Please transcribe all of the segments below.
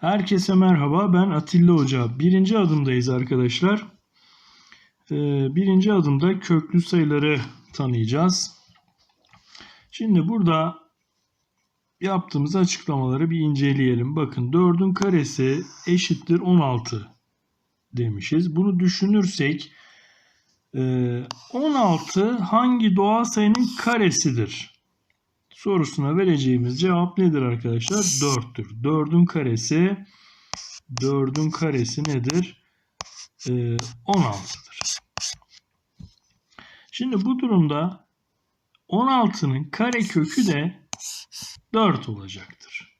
Herkese merhaba. Ben Atilla Hoca. Birinci adımdayız arkadaşlar. Ee, birinci adımda köklü sayıları tanıyacağız. Şimdi burada yaptığımız açıklamaları bir inceleyelim. Bakın 4'ün karesi eşittir 16 demişiz. Bunu düşünürsek e, 16 hangi doğal sayının karesidir? Sorusuna vereceğimiz cevap nedir arkadaşlar? 4'tür. 4'ün karesi 4'ün karesi nedir? Ee, 16'dır. Şimdi bu durumda 16'nın kare kökü de 4 olacaktır.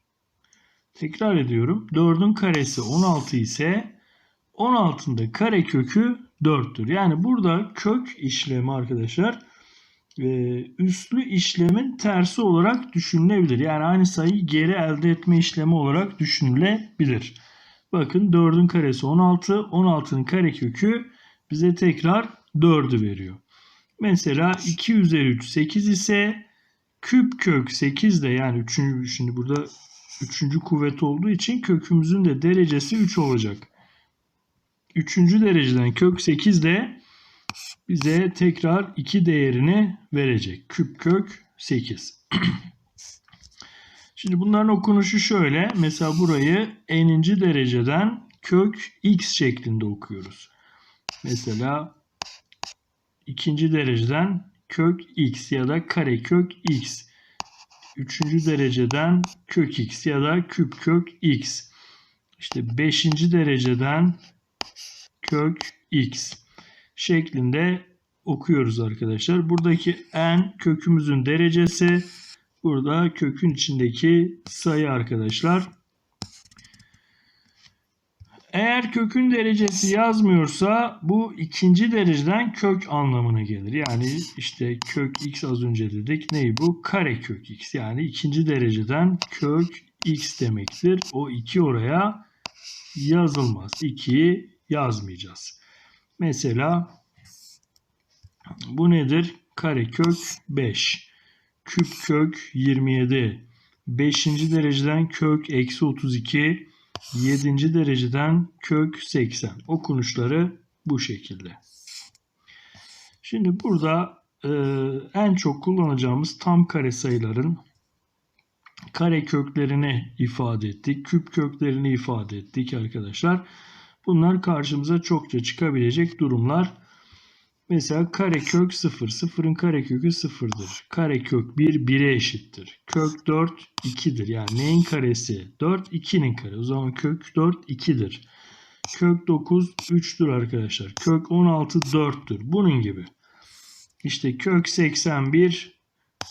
Tekrar ediyorum. 4'ün karesi 16 ise 16'ın da kare kökü 4'tür. Yani burada kök işlemi arkadaşlar e, üslü işlemin tersi olarak düşünülebilir. Yani aynı sayıyı geri elde etme işlemi olarak düşünülebilir. Bakın 4'ün karesi 16, 16'nın karekökü bize tekrar 4'ü veriyor. Mesela 2 üzeri 3 8 ise küp kök 8 de yani 3. şimdi burada 3. kuvvet olduğu için kökümüzün de derecesi 3 olacak. 3. dereceden kök 8 de bize tekrar 2 değerini verecek. Küp kök 8. Şimdi bunların okunuşu şöyle. Mesela burayı n'inci dereceden kök x şeklinde okuyoruz. Mesela ikinci dereceden kök x ya da kare kök x. Üçüncü dereceden kök x ya da küp kök x. İşte beşinci dereceden kök x şeklinde okuyoruz arkadaşlar. Buradaki n kökümüzün derecesi. Burada kökün içindeki sayı arkadaşlar. Eğer kökün derecesi yazmıyorsa bu ikinci dereceden kök anlamına gelir. Yani işte kök x az önce dedik. Ney bu? Kare kök x. Yani ikinci dereceden kök x demektir. O 2 oraya yazılmaz. 2'yi yazmayacağız. Mesela bu nedir? Karekök 5. Küp kök 27. 5. dereceden kök eksi 32. 7. dereceden kök 80. Okunuşları bu şekilde. Şimdi burada e, en çok kullanacağımız tam kare sayıların kare köklerini ifade ettik. Küp köklerini ifade ettik arkadaşlar. Bunlar karşımıza çokça çıkabilecek durumlar. Mesela karekök 0. 0'ın karekökü 0'dır. Karekök 1 1'e eşittir. Kök 4 2'dir. Yani neyin karesi? 4 2'nin kare. O zaman kök 4 2'dir. Kök 9 3'tür arkadaşlar. Kök 16 4'tür. Bunun gibi. İşte kök 81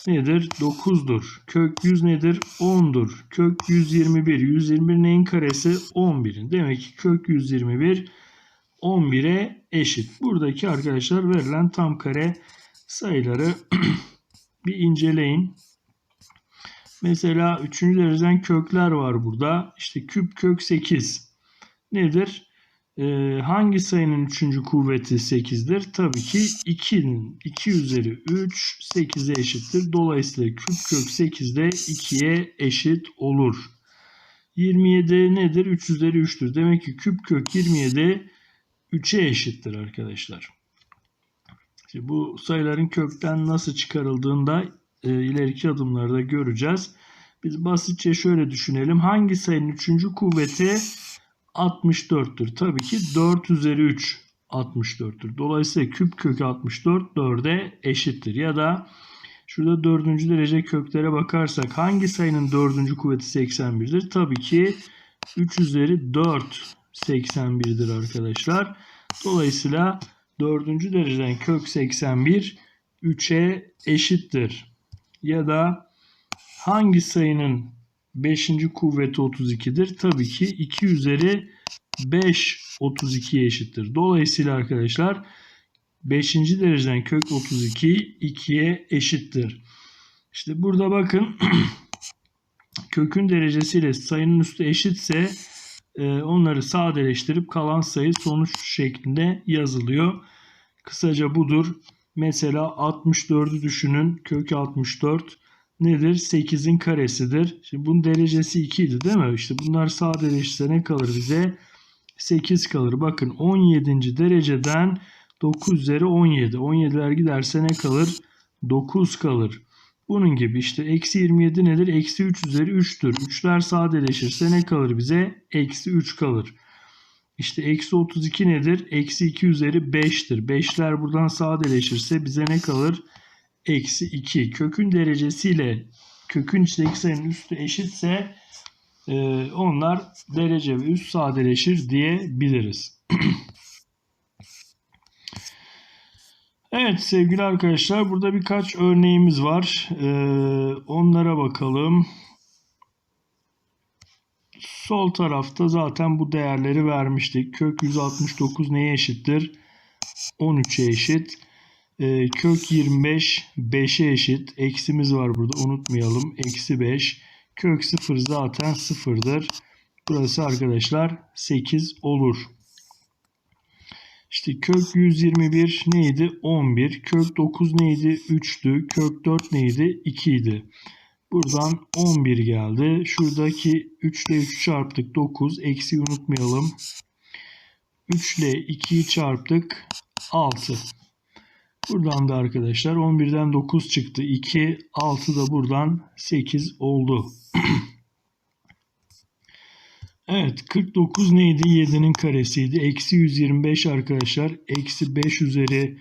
nedir? 9'dur. Kök 100 nedir? 10'dur. Kök 121. 121 neyin karesi? 11'in. Demek ki kök 121 11'e eşit. Buradaki arkadaşlar verilen tam kare sayıları bir inceleyin. Mesela 3. dereceden kökler var burada. İşte küp kök 8 nedir? Ee, hangi sayının 3. kuvveti 8'dir? Tabii ki 2'nin 2 üzeri 3 8'e eşittir. Dolayısıyla küp kök 8 de 2'ye eşit olur. 27 nedir? 3 üzeri 3'tür. Demek ki küp kök 27 3'e eşittir arkadaşlar. Şimdi bu sayıların kökten nasıl çıkarıldığını da e, ileriki adımlarda göreceğiz. Biz basitçe şöyle düşünelim. Hangi sayının 3. kuvveti 64'tür? Tabii ki 4 üzeri 3 64'tür. Dolayısıyla küp kökü 64 4'e eşittir. Ya da şurada 4. derece köklere bakarsak hangi sayının 4. kuvveti 81'dir? Tabii ki 3 üzeri 4 81'dir arkadaşlar. Dolayısıyla 4. dereceden kök 81 3'e eşittir. Ya da hangi sayının 5. kuvveti 32'dir? Tabii ki 2 üzeri 5 32'ye eşittir. Dolayısıyla arkadaşlar 5. dereceden kök 32 2'ye eşittir. İşte burada bakın kökün derecesiyle sayının üstü eşitse onları sadeleştirip kalan sayı sonuç şeklinde yazılıyor. Kısaca budur. Mesela 64'ü düşünün. Kök 64 nedir? 8'in karesidir. Şimdi bunun derecesi 2 idi değil mi? İşte bunlar sadeleşirse ne kalır bize? 8 kalır. Bakın 17. dereceden 9 üzeri 17. 17'ler giderse ne kalır? 9 kalır. Bunun gibi işte eksi 27 nedir? Eksi 3 üzeri 3'tür. 3'ler sadeleşirse ne kalır bize? Eksi 3 kalır. İşte eksi 32 nedir? Eksi 2 üzeri 5'tir. 5'ler buradan sadeleşirse bize ne kalır? Eksi 2. Kökün derecesiyle kökün içindeki sayının üstü eşitse e, onlar derece ve üst sadeleşir diyebiliriz. Evet sevgili arkadaşlar burada birkaç örneğimiz var. Ee, onlara bakalım. Sol tarafta zaten bu değerleri vermiştik. Kök 169 neye eşittir? 13'e eşit. Ee, kök 25 5'e eşit. Eksimiz var burada unutmayalım. Eksi 5. Kök 0 zaten 0'dır. Burası arkadaşlar 8 olur. İşte kök 121 neydi? 11. Kök 9 neydi? 3'tü. Kök 4 neydi? 2 idi. Buradan 11 geldi. Şuradaki 3 ile 3 çarptık 9. Eksi unutmayalım. 3 ile 2'yi çarptık 6. Buradan da arkadaşlar 11'den 9 çıktı. 2, 6 da buradan 8 oldu. Evet 49 neydi? 7'nin karesiydi. Eksi 125 arkadaşlar. Eksi 5 üzeri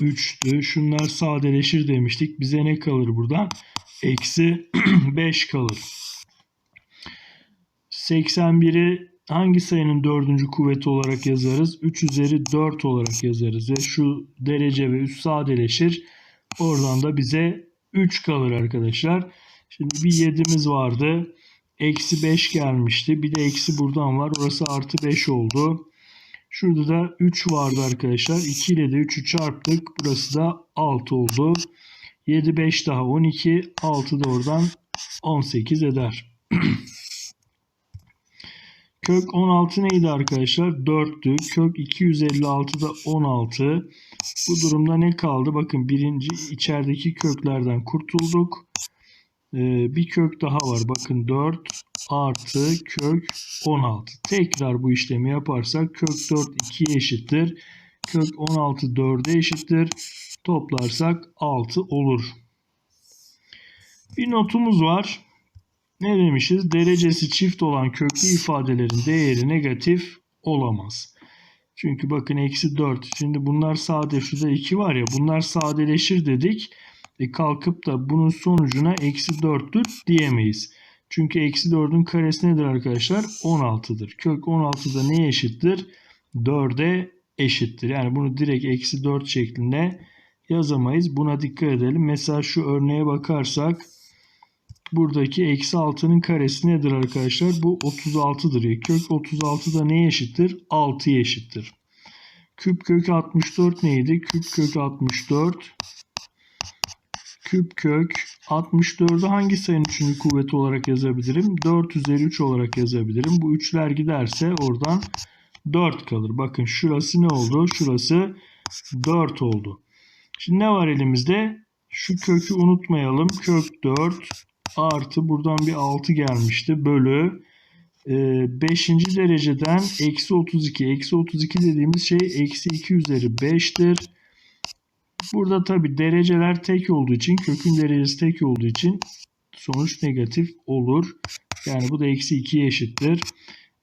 3'tü. Şunlar sadeleşir demiştik. Bize ne kalır buradan? Eksi 5 kalır. 81'i hangi sayının dördüncü kuvveti olarak yazarız? 3 üzeri 4 olarak yazarız. Ve şu derece ve üst sadeleşir. Oradan da bize 3 kalır arkadaşlar. Şimdi bir 7'miz vardı. Eksi 5 gelmişti. Bir de eksi buradan var. Orası artı 5 oldu. Şurada da 3 vardı arkadaşlar. 2 ile de 3'ü çarptık. Burası da 6 oldu. 7 5 daha 12. 6 da oradan 18 eder. Kök 16 neydi arkadaşlar? 4'tü. Kök 256 da 16. Bu durumda ne kaldı? Bakın birinci içerideki köklerden kurtulduk. Ee, bir kök daha var. Bakın 4 artı kök 16. Tekrar bu işlemi yaparsak kök 4 2'ye eşittir. Kök 16 4'e eşittir. Toplarsak 6 olur. Bir notumuz var. Ne demişiz? Derecesi çift olan köklü ifadelerin değeri negatif olamaz. Çünkü bakın eksi 4. Şimdi bunlar sade. Şurada 2 var ya. Bunlar sadeleşir dedik. E kalkıp da bunun sonucuna eksi 4'tür diyemeyiz. Çünkü eksi 4'ün karesi nedir arkadaşlar? 16'dır. Kök 16 da neye eşittir? 4'e eşittir. Yani bunu direkt eksi 4 şeklinde yazamayız. Buna dikkat edelim. Mesela şu örneğe bakarsak buradaki eksi 6'nın karesi nedir arkadaşlar? Bu 36'dır. Ya. Kök 36 da neye eşittir? 6'ya eşittir. Küp kök 64 neydi? Küp kök 64 küp kök 64'ü hangi sayının üçüncü kuvveti olarak yazabilirim? 4 üzeri 3 olarak yazabilirim. Bu üçler giderse oradan 4 kalır. Bakın şurası ne oldu? Şurası 4 oldu. Şimdi ne var elimizde? Şu kökü unutmayalım. Kök 4 artı buradan bir 6 gelmişti. Bölü 5. E, dereceden eksi 32. Eksi 32 dediğimiz şey eksi 2 üzeri 5'tir. Burada tabi dereceler tek olduğu için kökün derecesi tek olduğu için sonuç negatif olur. Yani bu da eksi 2'ye eşittir.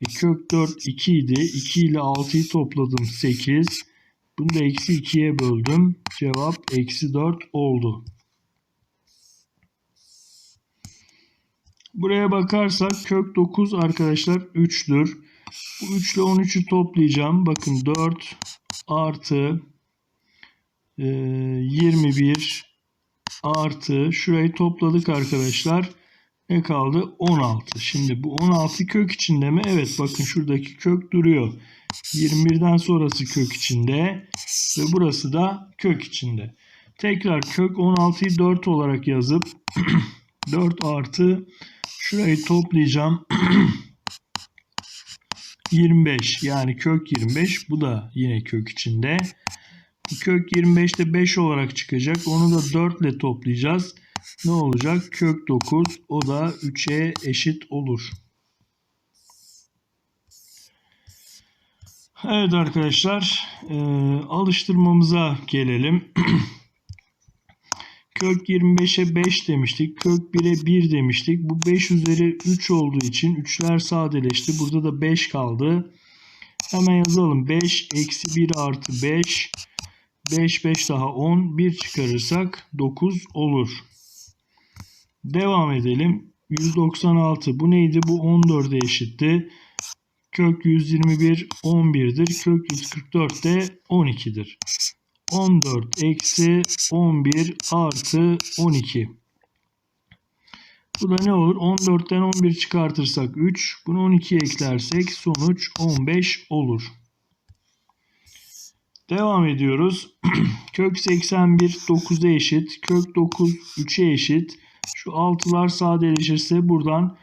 E, kök 4 2 idi. 2 ile 6'yı topladım 8. Bunu da eksi 2'ye böldüm. Cevap eksi 4 oldu. Buraya bakarsak kök 9 arkadaşlar 3'tür. Bu 3 ile 13'ü toplayacağım. Bakın 4 artı 21 ee, artı şurayı topladık arkadaşlar. Ne kaldı? 16. Şimdi bu 16 kök içinde mi? Evet bakın şuradaki kök duruyor. 21'den sonrası kök içinde ve burası da kök içinde. Tekrar kök 16'yı 4 olarak yazıp 4 artı şurayı toplayacağım. 25 yani kök 25 bu da yine kök içinde. Kök 25'te 5 olarak çıkacak. Onu da 4 ile toplayacağız. ne olacak? Kök 9 o da 3'e eşit olur. Evet arkadaşlar e, alıştırmamıza gelelim. Kök 25'e 5 demiştik. Kök 1'e 1 demiştik. Bu 5 üzeri 3 olduğu için 3'ler sadeleşti. Burada da 5 kaldı. Hemen yazalım. 5 eksi 1 artı 5. 5 5 daha 10. 1 çıkarırsak 9 olur. Devam edelim. 196. Bu neydi? Bu 14'e eşitti. Kök 121 11'dir. Kök 144 de 12'dir. 14 eksi 11 artı 12. Bu da ne olur? 14'ten 11 çıkartırsak 3. Bunu 12'ye eklersek sonuç 15 olur. Devam ediyoruz. Kök 81 9'a eşit. Kök 9 3'e eşit. Şu 6'lar sadeleşirse buradan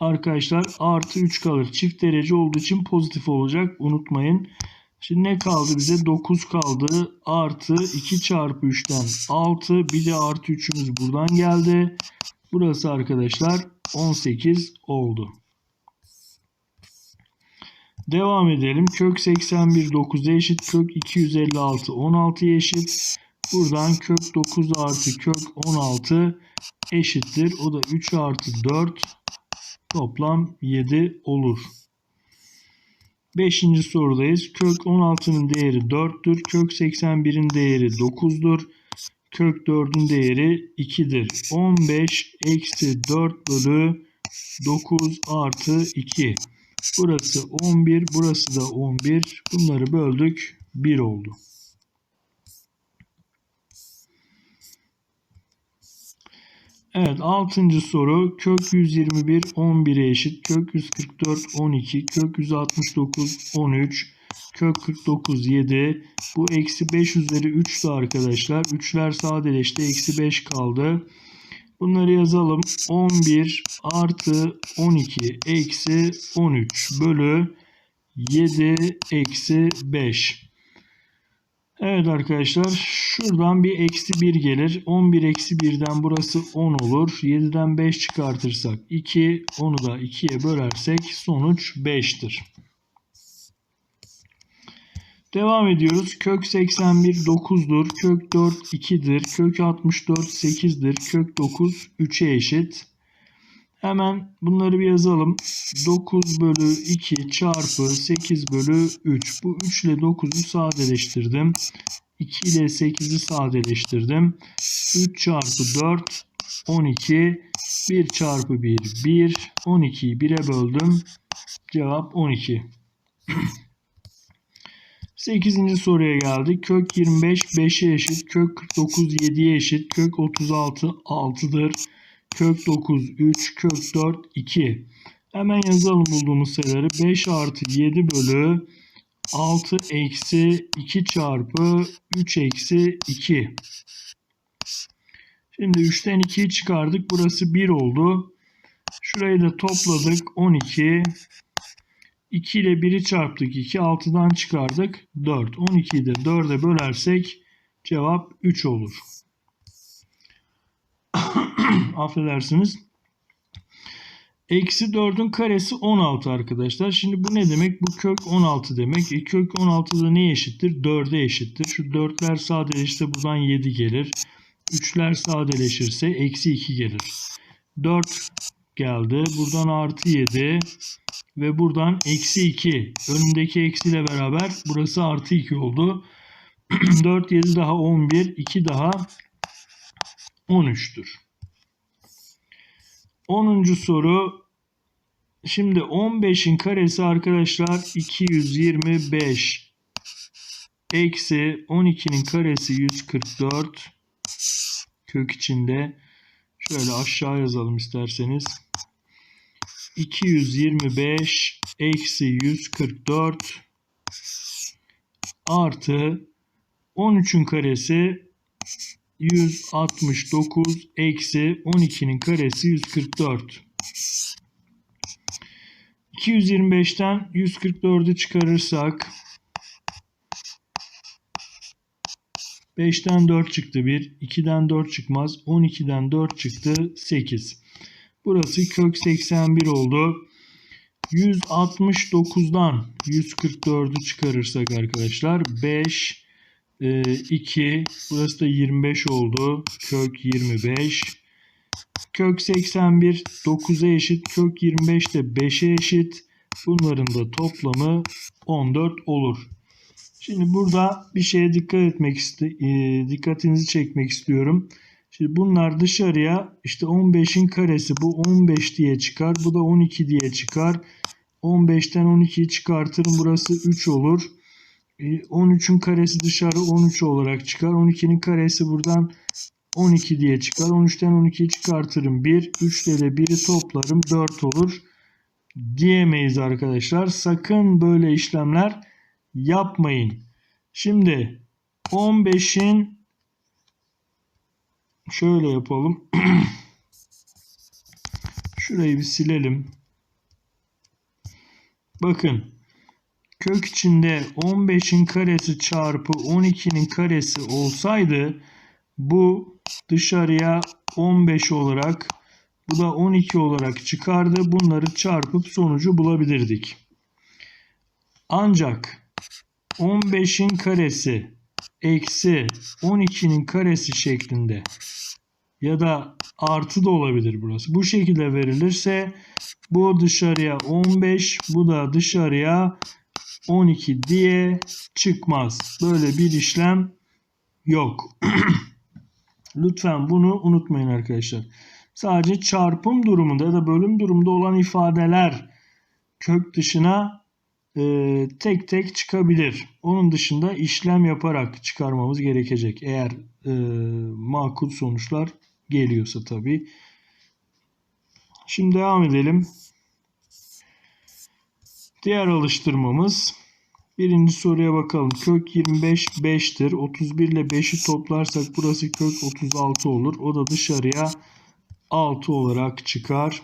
arkadaşlar artı 3 kalır. Çift derece olduğu için pozitif olacak. Unutmayın. Şimdi ne kaldı bize? 9 kaldı. Artı 2 çarpı 3'ten 6. Bir de artı 3'ümüz buradan geldi. Burası arkadaşlar 18 oldu. Devam edelim. Kök 81 9'a eşit. Kök 256 16'ya eşit. Buradan kök 9 artı kök 16 eşittir. O da 3 artı 4 toplam 7 olur. Beşinci sorudayız. Kök 16'nın değeri 4'tür. Kök 81'in değeri 9'dur. Kök 4'ün değeri 2'dir. 15 eksi 4 bölü 9 artı 2. Burası 11, burası da 11. Bunları böldük. 1 oldu. Evet 6. soru kök 121 11'e eşit kök 144 12 kök 169 13 kök 49 7 bu eksi 5 üzeri 3'tü arkadaşlar 3'ler sadeleşti eksi 5 kaldı bunları yazalım 11 artı 12 eksi 13 bölü 7 eksi 5 Evet arkadaşlar şuradan bir eksi 1 gelir. 11 eksi 1'den burası 10 olur. 7'den 5 çıkartırsak 2. Onu da 2'ye bölersek sonuç 5'tir. Devam ediyoruz. Kök 81 9'dur. Kök 4 2'dir. Kök 64 8'dir. Kök 9 3'e eşit. Hemen bunları bir yazalım. 9 bölü 2 çarpı 8 bölü 3. Bu 3 ile 9'u sadeleştirdim. 2 ile 8'i sadeleştirdim. 3 çarpı 4 12. 1 çarpı 1 1. 12'yi 1'e böldüm. Cevap 12. 8. soruya geldik. Kök 25 5'e eşit. Kök 49 7'ye eşit. Kök 36 6'dır. Kök 9 3. Kök 4 2. Hemen yazalım bulduğumuz sayıları. 5 artı 7 bölü 6 eksi 2 çarpı 3 eksi 2. Şimdi 3'ten 2'yi çıkardık. Burası 1 oldu. Şurayı da topladık. 12. 2 ile 1'i çarptık. 2. 6'dan çıkardık. 4. 12'yi de 4'e bölersek cevap 3 olur. Affedersiniz. Eksi 4'ün karesi 16 arkadaşlar. Şimdi bu ne demek? Bu kök 16 demek. E, kök 16 da neye eşittir? 4'e eşittir. Şu 4'ler sadeleşirse buradan 7 gelir. 3'ler sadeleşirse eksi 2 gelir. 4 geldi. Buradan artı 7 ve buradan eksi 2. Önündeki eksiyle beraber burası artı 2 oldu. 4, 7 daha 11, 2 daha 13'tür. 10. soru. Şimdi 15'in karesi arkadaşlar 225 eksi 12'nin karesi 144 kök içinde şöyle aşağı yazalım isterseniz 225 eksi 144 artı 13'ün karesi 169 eksi 12'nin karesi 144. 225'ten 144'ü çıkarırsak 5'ten 4 çıktı 1. 2'den 4 çıkmaz. 12'den 4 çıktı 8. Burası kök 81 oldu. 169'dan 144'ü çıkarırsak arkadaşlar 5 2 burası da 25 oldu. Kök 25. Kök 81 9'a eşit. Kök 25 de 5'e eşit. Bunların da toplamı 14 olur. Şimdi burada bir şeye dikkat etmek iste e, dikkatinizi çekmek istiyorum. Şimdi bunlar dışarıya işte 15'in karesi bu 15 diye çıkar. Bu da 12 diye çıkar. 15'ten 12'yi çıkartırım. Burası 3 olur. 13'ün e, karesi dışarı 13 olarak çıkar. 12'nin karesi buradan 12 diye çıkar. 13'ten 12'yi çıkartırım 1. 3 ile de 1'i toplarım 4 olur. Diyemeyiz arkadaşlar. Sakın böyle işlemler yapmayın. Şimdi 15'in şöyle yapalım. Şurayı bir silelim. Bakın kök içinde 15'in karesi çarpı 12'nin karesi olsaydı bu dışarıya 15 olarak bu da 12 olarak çıkardı. Bunları çarpıp sonucu bulabilirdik. Ancak 15'in karesi eksi 12'nin karesi şeklinde ya da artı da olabilir burası. Bu şekilde verilirse bu dışarıya 15 bu da dışarıya 12 diye çıkmaz. Böyle bir işlem yok. Lütfen bunu unutmayın arkadaşlar. Sadece çarpım durumunda ya da bölüm durumunda olan ifadeler kök dışına e, tek tek çıkabilir. Onun dışında işlem yaparak çıkarmamız gerekecek. Eğer e, makul sonuçlar geliyorsa tabii. Şimdi devam edelim. Diğer alıştırmamız birinci soruya bakalım. Kök 25 5'tir. 31 ile 5'i toplarsak burası kök 36 olur. O da dışarıya 6 olarak çıkar.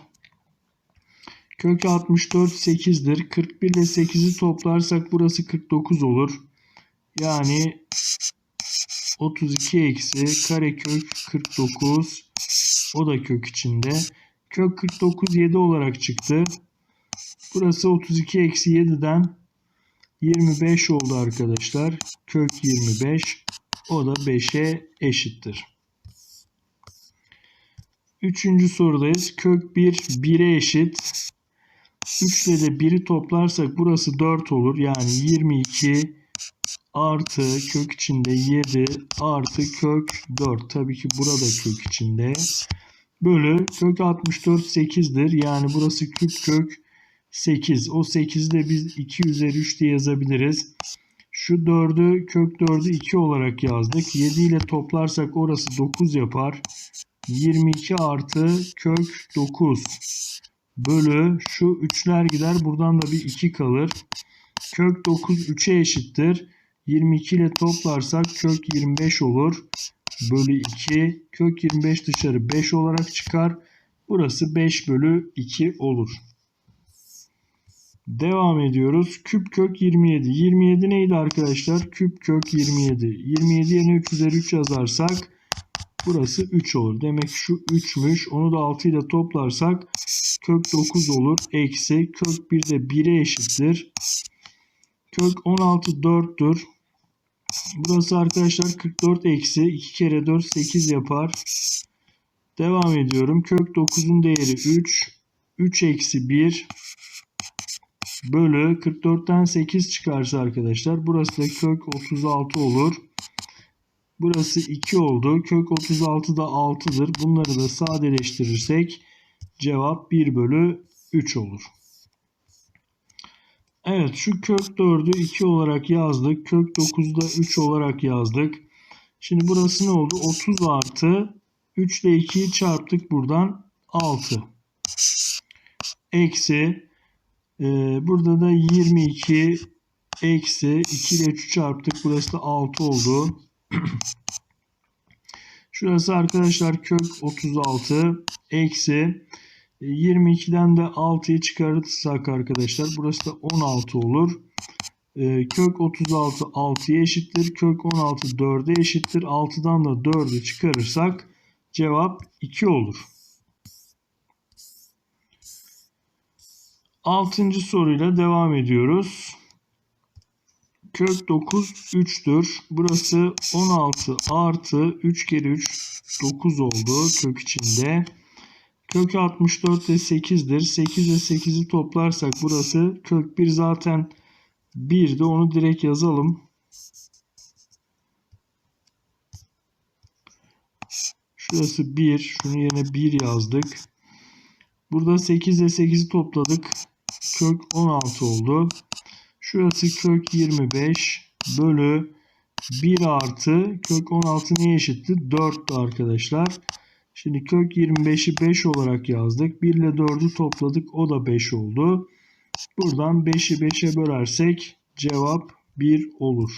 Kök 64 8'dir. 41 ile 8'i toplarsak burası 49 olur. Yani 32 eksi karekök 49 o da kök içinde. Kök 49 7 olarak çıktı. Burası 32 eksi 7'den 25 oldu arkadaşlar. Kök 25 o da 5'e eşittir. Üçüncü sorudayız. Kök 1 1'e eşit. 3 ile de 1'i toplarsak burası 4 olur. Yani 22 artı kök içinde 7 artı kök 4. Tabii ki burada kök içinde. Bölü kök 64 8'dir. Yani burası küp kök 8. O 8'i de biz 2 üzeri 3 diye yazabiliriz. Şu 4'ü kök 4'ü 2 olarak yazdık. 7 ile toplarsak orası 9 yapar. 22 artı kök 9 bölü şu 3'ler gider. Buradan da bir 2 kalır. Kök 9 3'e eşittir. 22 ile toplarsak kök 25 olur. Bölü 2. Kök 25 dışarı 5 olarak çıkar. Burası 5 bölü 2 olur. Devam ediyoruz. Küp kök 27. 27 neydi arkadaşlar? Küp kök 27. 27 yerine 3 üzeri 3 yazarsak burası 3 olur. Demek şu 3'müş. Onu da 6 ile toplarsak kök 9 olur. Eksi kök 1 de 1'e eşittir. Kök 16 4'tür. Burası arkadaşlar 44 eksi 2 kere 4 8 yapar. Devam ediyorum. Kök 9'un değeri 3. 3 eksi 1 bölü 44'ten 8 çıkarsa arkadaşlar burası da kök 36 olur. Burası 2 oldu. Kök 36 da 6'dır. Bunları da sadeleştirirsek cevap 1 bölü 3 olur. Evet şu kök 4'ü 2 olarak yazdık. Kök 9'u da 3 olarak yazdık. Şimdi burası ne oldu? 30 artı 3 ile 2'yi çarptık buradan 6. Eksi e, burada da 22 eksi 2 ile 3'ü çarptık. Burası da 6 oldu. Şurası arkadaşlar kök 36 eksi 22'den de 6'yı çıkarırsak arkadaşlar burası da 16 olur. Ee, kök 36 6'ya eşittir. Kök 16 4'e eşittir. 6'dan da 4'ü çıkarırsak cevap 2 olur. Altıncı soruyla devam ediyoruz. Kök 9 3'tür. Burası 16 artı 3 kere 3 9 oldu kök içinde. Kök 64 de 8'dir. 8 ile 8'i toplarsak burası kök 1 zaten 1'de onu direkt yazalım. Şurası 1. Şunun yerine 1 yazdık. Burada 8 ile 8'i topladık. Kök 16 oldu. Şurası kök 25 bölü 1 artı kök 16 neye eşitti? 4'tü arkadaşlar. Şimdi kök 25'i 5 olarak yazdık. 1 ile 4'ü topladık. O da 5 oldu. Buradan 5'i 5'e bölersek cevap 1 olur.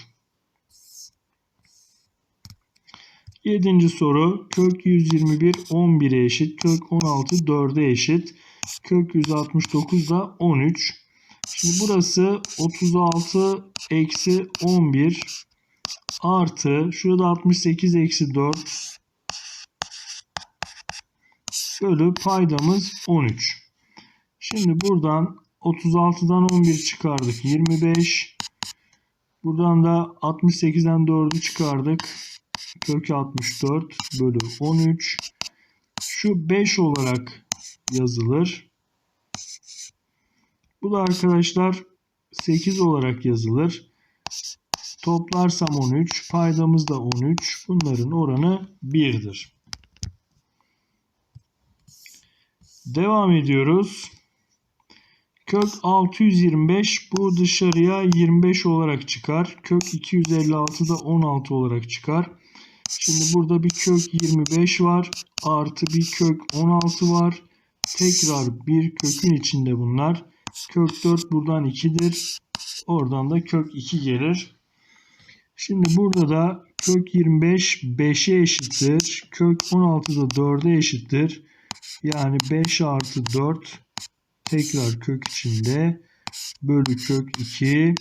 Yedinci soru. Kök 121 11'e eşit. Kök 16 4'e eşit. Kök 169 da 13. Şimdi burası 36 eksi 11 artı şurada 68 eksi 4 bölü paydamız 13. Şimdi buradan 36'dan 11 çıkardık 25. Buradan da 68'den 4'ü çıkardık. Kök 64 bölü 13. Şu 5 olarak yazılır. Bu da arkadaşlar 8 olarak yazılır. Toplarsam 13. Paydamız da 13. Bunların oranı 1'dir. Devam ediyoruz. Kök 625 bu dışarıya 25 olarak çıkar. Kök 256 da 16 olarak çıkar. Şimdi burada bir kök 25 var. Artı bir kök 16 var. Tekrar bir kökün içinde bunlar. Kök 4 buradan 2'dir. Oradan da kök 2 gelir. Şimdi burada da kök 25 5'e eşittir. Kök 16 da 4'e eşittir. Yani 5 artı 4 tekrar kök içinde bölü kök 2.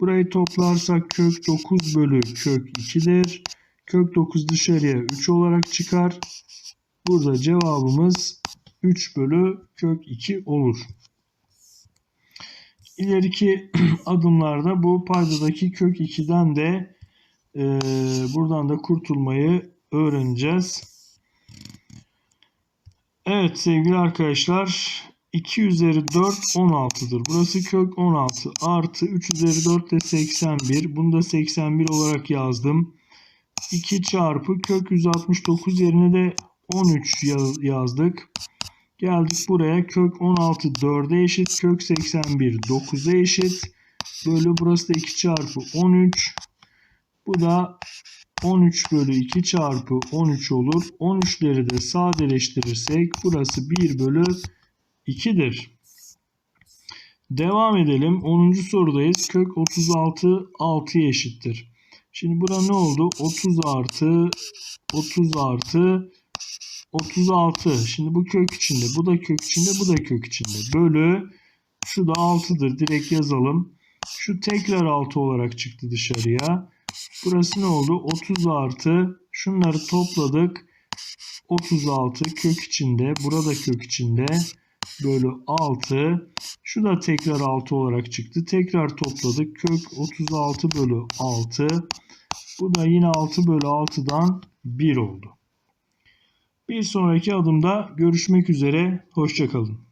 Burayı toplarsak kök 9 bölü kök 2'dir. Kök 9 dışarıya 3 olarak çıkar. Burada cevabımız 3 bölü kök 2 olur. İleriki adımlarda bu paydadaki kök 2'den de e, buradan da kurtulmayı öğreneceğiz. Evet sevgili arkadaşlar 2 üzeri 4 16'dır. Burası kök 16 artı 3 üzeri 4 de 81. Bunu da 81 olarak yazdım. 2 çarpı kök 169 yerine de 13 yazdık. Geldik buraya kök 16 4'e eşit. Kök 81 9'a eşit. Bölü burası da 2 çarpı 13. Bu da 13 bölü 2 çarpı 13 olur. 13'leri de sadeleştirirsek burası 1 bölü 2'dir. Devam edelim. 10. sorudayız. Kök 36 6'ya eşittir. Şimdi burada ne oldu? 30 artı 30 artı 36. Şimdi bu kök içinde, bu da kök içinde, bu da kök içinde. Bölü şu da 6'dır. Direkt yazalım. Şu tekrar 6 olarak çıktı dışarıya. Burası ne oldu? 30 artı şunları topladık. 36 kök içinde, burada kök içinde bölü 6. Şu da tekrar 6 olarak çıktı. Tekrar topladık. Kök 36 bölü 6. Bu da yine 6 bölü 6'dan 1 oldu. Bir sonraki adımda görüşmek üzere. Hoşçakalın.